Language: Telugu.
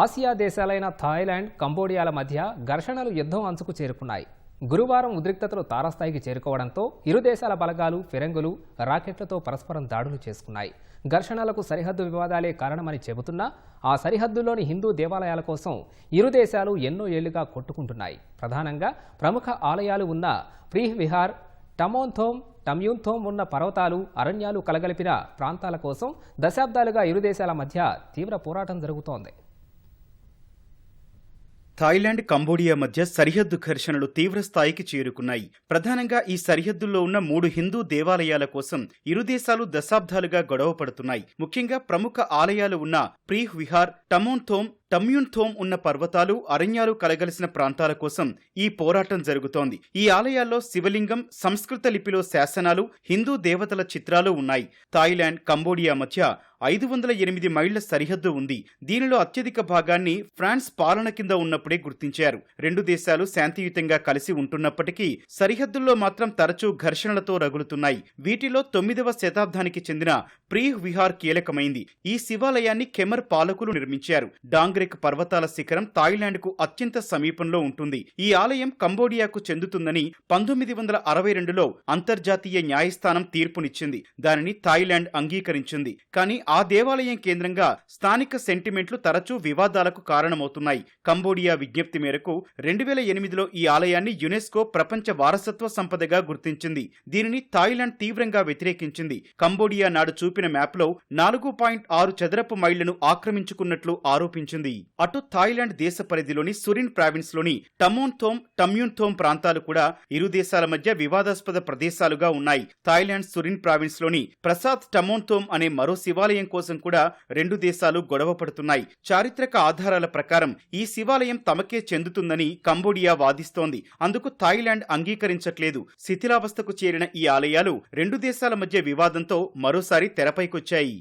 ఆసియా దేశాలైన థాయిలాండ్ కంబోడియాల మధ్య ఘర్షణలు యుద్ధం అంచుకు చేరుకున్నాయి. గురువారం ఉద్రిక్తతలు తారాస్థాయికి చేరుకోవడంతో ఇరు దేశాల బలగాలు ఫిరంగులు రాకెట్లతో పరస్పరం దాడులు చేసుకున్నాయి. ఘర్షణలకు సరిహద్దు వివాదాలే కారణమని చెబుతున్నా ఆ సరిహద్దులోని హిందూ దేవాలయాల కోసం ఇరు దేశాలు ఎన్నో ఏళ్ళుగా కొట్టుకుంటున్నాయి. ప్రధానంగా ప్రముఖ ఆలయాలు ఉన్న ప్రీహ్ విహార్ టమోన్థోమ్ టమ్యూన్థోమ్ ఉన్న పర్వతాలు అరణ్యాలు కలగలిపిన ప్రాంతాల కోసం దశాబ్దాలుగా ఇరు దేశాల మధ్య తీవ్ర పోరాటం జరుగుతోంది. థాయిలాండ్ కంబోడియా మధ్య సరిహద్దు ఘర్షణలు తీవ్ర స్థాయికి చేరుకున్నాయి. ప్రధానంగా ఈ సరిహద్దుల్లో ఉన్న మూడు హిందూ దేవాలయాల కోసం ఇరు దేశాలు దశాబ్దాలుగా గొడవ పడుతున్నాయి ముఖ్యంగా ప్రముఖ ఆలయాలు ఉన్న ప్రీహ్ విహార్ టమోన్థోమ్ టమ్యూన్థోమ్ ఉన్న పర్వతాలు అరణ్యాలు కలగలిసిన ప్రాంతాల కోసం ఈ పోరాటం జరుగుతోంది. ఈ ఆలయాల్లో శివలింగం సంస్కృత లిపిలో శాసనాలు హిందూ దేవతల చిత్రాలు ఉన్నాయి. థాయిలాండ్ కంబోడియా మధ్య ఐదు వందల ఎనిమిది మైళ్ళ సరిహద్దు ఉంది. దీనిలో అత్యధిక భాగాన్ని ఫ్రాన్స్ పాలన కింద ఉన్నప్పుడే గుర్తించారు. రెండు దేశాలు శాంతియుతంగా కలిసి ఉంటున్నప్పటికీ సరిహద్దుల్లో మాత్రం తరచూ ఘర్షణలతో రగులుతున్నాయి. వీటిలో తొమ్మిదవ శతాబ్దానికి చెందిన ప్రీహ్ విహార్ కీలకమైంది. ఈ శివాలయాన్ని కెమర్ పాలకులు నిర్మించారు. డాంగ్రెక్ పర్వతాల శిఖరం థాయిలాండ్కు అత్యంత సమీపంలో ఉంటుంది. ఈ ఆలయం కంబోడియాకు చెందుతుందని పంతొమ్మిది వందల అరవై రెండులో అంతర్జాతీయ న్యాయస్థానం తీర్పునిచ్చింది. దానిని థాయిలాండ్ అంగీకరించింది. కానీ ఆ దేవాలయం కేంద్రంగా స్థానిక సెంటిమెంట్లు తరచూ వివాదాలకు కారణమవుతున్నాయి. కంబోడియా విజ్ఞప్తి మేరకు రెండు వేల ఎనిమిదిలో ఈ ఆలయాన్ని యునెస్కో ప్రపంచ వారసత్వ సంపదగా గుర్తించింది. దీనిని థాయిలాండ్ తీవ్రంగా వ్యతిరేకించింది. కంబోడియా నాడు చూపిన మ్యాప్లో నాలుగు పాయింట్ ఆరు చదరపు మైళ్ళను ఆక్రమించుకున్నట్లు ఆరోపించింది. అటు థాయిలాండ్ దేశ పరిధిలోని సురిన్ ప్రావిన్స్లోని టమోన్థోమ్ టమ్యూన్థోమ్ ప్రాంతాలు కూడా ఇరు దేశాల మధ్య వివాదాస్పద ప్రదేశాలుగా ఉన్నాయి. థాయిలాండ్ సురిన్ ప్రావిన్స్లోని ప్రసాద్ టమోన్థోమ్ అనే మరో శివాలయం కోసం కూడా రెండు దేశాలు గొడవ పడుతున్నాయి. చారిత్రక ఆధారాల ప్రకారం ఈ శివాలయం తమకే చెందుతుందని కంబోడియా వాదిస్తోంది. అందుకు థాయిలాండ్ అంగీకరించట్లేదు. శిథిలావస్థకు చేరిన ఈ ఆలయాలు రెండు దేశాల మధ్య వివాదంతో మరోసారి తెరపైకొచ్చాయి.